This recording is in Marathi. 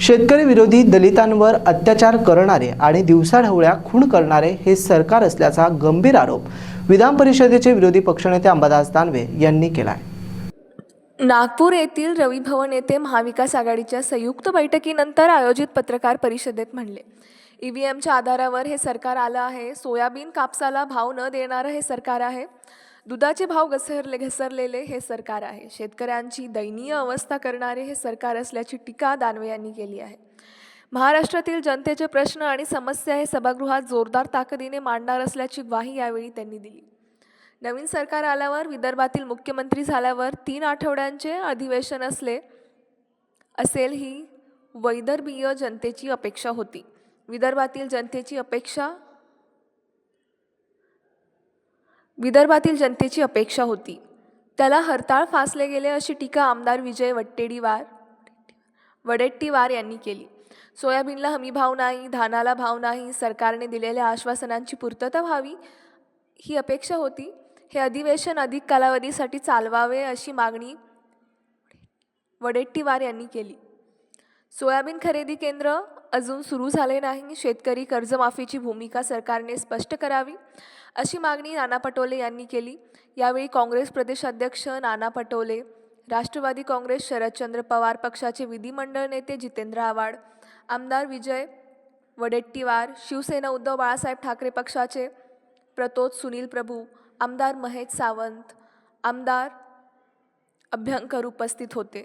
शेतकरी विरोधी दलितांवर अत्याचार करणारे आणि दिवसाढवळ्या खून करणारे हे सरकार असल्याचा गंभीर आरोप विधान परिषदेचे विरोधी पक्षनेते अंबादास दानवे यांनी केला आहे नागपूर येथील रवी भवन येथे महाविकास आघाडीच्या संयुक्त बैठकीनंतर आयोजित पत्रकार परिषदेत म्हणले ई व्ही एमच्या आधारावर हे सरकार आलं आहे. सोयाबीन कापसाला भाव न देणारं हे सरकार आहे. दुधाचे भाव घसरले घसरलेले हे सरकार आहे. शेतकऱ्यांची दयनीय अवस्था करणारे हे सरकार असल्याची टीका दानवे यांनी केली आहे. महाराष्ट्रातील जनतेचे प्रश्न आणि समस्या हे सभागृहात जोरदार ताकदीने मांडणार असल्याची ग्वाही यावेळी त्यांनी दिली. नवीन सरकार आल्यावर विदर्भातील मुख्यमंत्री झाल्यावर तीन आठवड्यांचे अधिवेशन असले असेल ही वैदर्भीय जनतेची अपेक्षा होती. विदर्भातील जनतेची अपेक्षा विदर्भातील जनतेची अपेक्षा होती. त्याला हरताळ फासले गेले अशी टीका आमदार विजय वट्टेडीवार वडेट्टीवार यांनी केली. सोयाबीनला हमी भाव नाही धानाला भाव नाही सरकारने दिलेल्या आश्वासनांची पूर्तता व्हावी ही अपेक्षा होती. हे अधिवेशन अधिक कालावधीसाठी चालवावे अशी मागणी वडेट्टीवार यांनी केली. सोयाबीन खरेदी केंद्र अजून सुरू झाले नाही. शेतकरी कर्जमाफीची भूमिका सरकारने स्पष्ट करावी अशी मागणी नाना पटोले यांनी केली. यावेळी काँग्रेस प्रदेशाध्यक्ष नाना पटोले राष्ट्रवादी काँग्रेस शरदचंद्र पवार पक्षाचे विधिमंडळ नेते जितेंद्र आव्हाड आमदार विजय वडेट्टीवार शिवसेना उद्धव बाळासाहेब ठाकरे पक्षाचे प्रतोद सुनील प्रभू आमदार महेश सावंत आमदार अभ्यंकर उपस्थित होते.